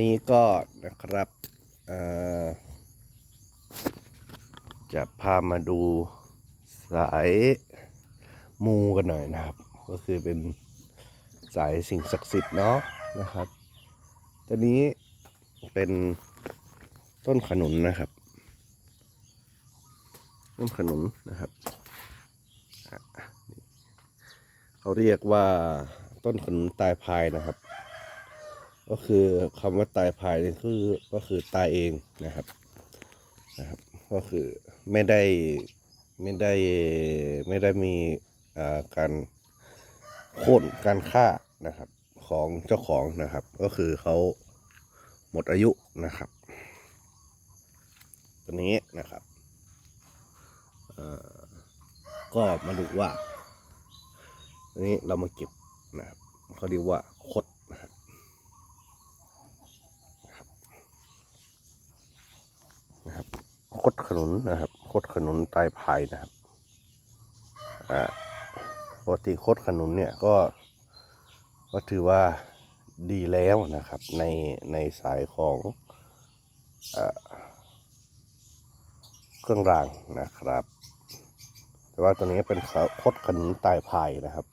นี้ก็นะครับจะพามาดูสายมูกันหน่อยนะครับ ก็คือเป็นสายสิ่งศักดิ์สิทธิ์เนาะนะครับตัวนี้เป็นต้นขนุนนะครับ ต้นขนุนนะครับเขาเรียกว่าต้นขนุนตายพายนะครับ ก็คือคำว่าตายภายนี่คือก็คือตายเองนะครับนะครับ ก็คือไม่ได้ไม่ได้ไม่ได้มีการโค่นการฆ่านะครับของเจ้าของนะครับ ก็คือเขาหมดอายุนะครับตัวนี้นะครับเออก็มาดูว่าตัวนี้เรามาเก็บนะครับเขาเรียกว่าคดนะครับ นะครับคด ขนุนนะครับ โคดขนุนตายพายนะครับอ่าปกติคดขนุนเนี่ยก็ก็ถือว่าดีแล้วนะครับ ในในสายของอเครื่องรางนะครับ แต่ว่าตัวนี้เป็นโคดขนุนตายพายนะครับ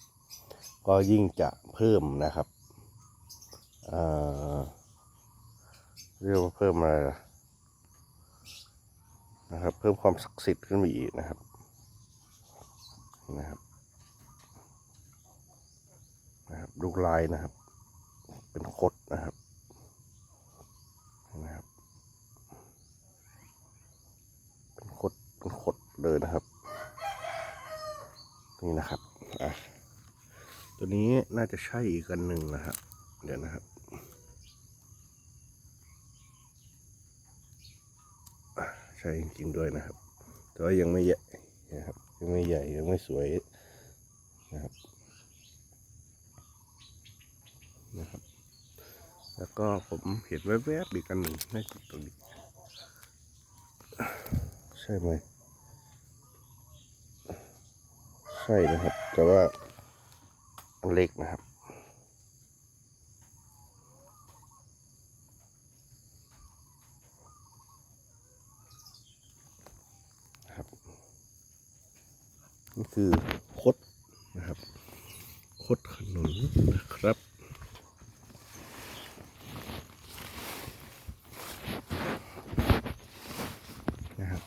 ก็ยิ่งจะเพิ่มนะครับเรียกว่าเพิ่มอะไรล่ะ นะครับ เพิ่มความศักดิ์สิทธิ์ขึ้นไปอีกนะครับนะครับนะครับดูลายนะครับ เป็นคดนะครับนะครับ เป็นคดเป็นคดเลยนะครับ นี่นะครับอะตัวนี้น่าจะใช่อีกอันหนึ่งนะครับ เดี๋ยวนะครับ ใช่จริงๆด้วยนะครับ แต่ว่ายังไม่ใหญ่นะครับยังไม่ใหญ่ยังไม่สวยนะครับนะครับ แล้วก็ผมเห็นแวบๆอีกอันหนึ่งน่าจะตรงนี้ ใช่ไหมใช่นะครับ แต่ว่าเล็กนะครับ นี่คือคดนะครับ คดขนุนนะครับนะครับ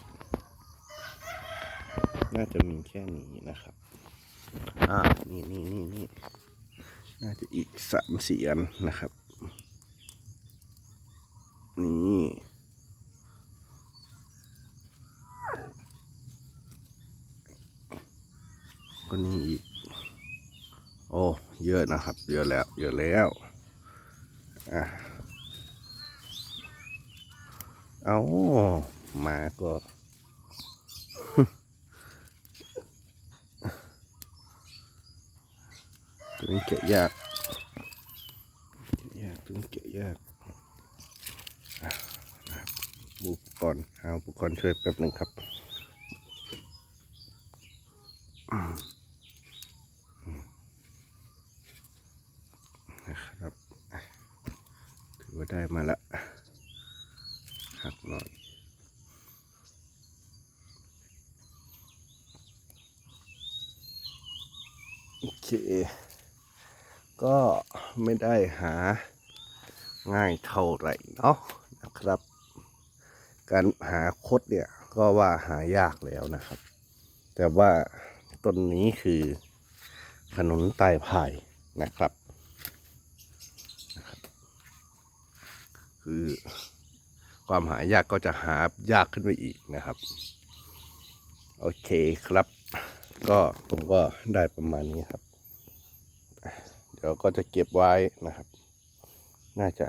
น่าจะมีแค่นี้นะครับ อ่า นี่นี่นี่นี่น่าจะอีกสามสี่อันนะครับ นี่ ก็นี่อีก โอ้เยอะนะครับ เยอะแล้ว เยอะแล้วอะเอามาก็ตัวนี้เกะยากยากตัวนี้เกะยากอุปกรณ์หาอุปกรณ์ช่วยแป๊บหนึ่งครับนะครับอะถือว่า ได้มาละหักหน่อยโอเค ก็ไม่ได้หาง่ายเท่าไหร่เนาะนะครับ การหาคดเนี่ยก็ว่าหายากแล้วนะครับ แต่ว่าต้นนี้คือขนุนตายพายนะครับ คือ ความหายากก็จะหายากขึ้นไปอีกนะครับ โอเคครับ ก็ผมก็ได้ประมาณนี้ครับ เดี๋ยวก็จะเก็บไว้นะครับ น่าจะ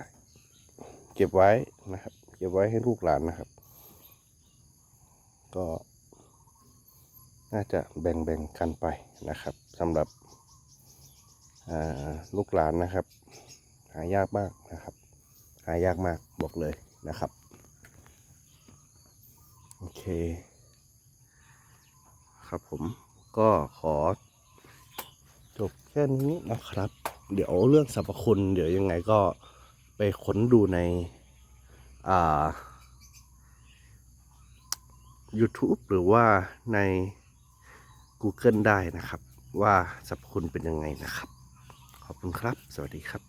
เก็บไว้นะครับ เก็บไว้ให้ลูกหลานนะครับ ก็น่าจะแบ่งๆกันไปนะครับสำหรับลูกหลานนะครับ หายากมากนะครับายากมากบอกเลยนะครับ โอเค ครับผมก็ขอจบแค่นี้นะครับ เดี๋ยวเรื่องสรรพคุณ เดี๋ยวยังไงก็ไปค้นดูในอ่า YouTube หรือว่าใน Google ได้นะครับ ว่าสรรพคุณเป็นยังไงนะครับ ขอบคุณครับ สวัสดีครับ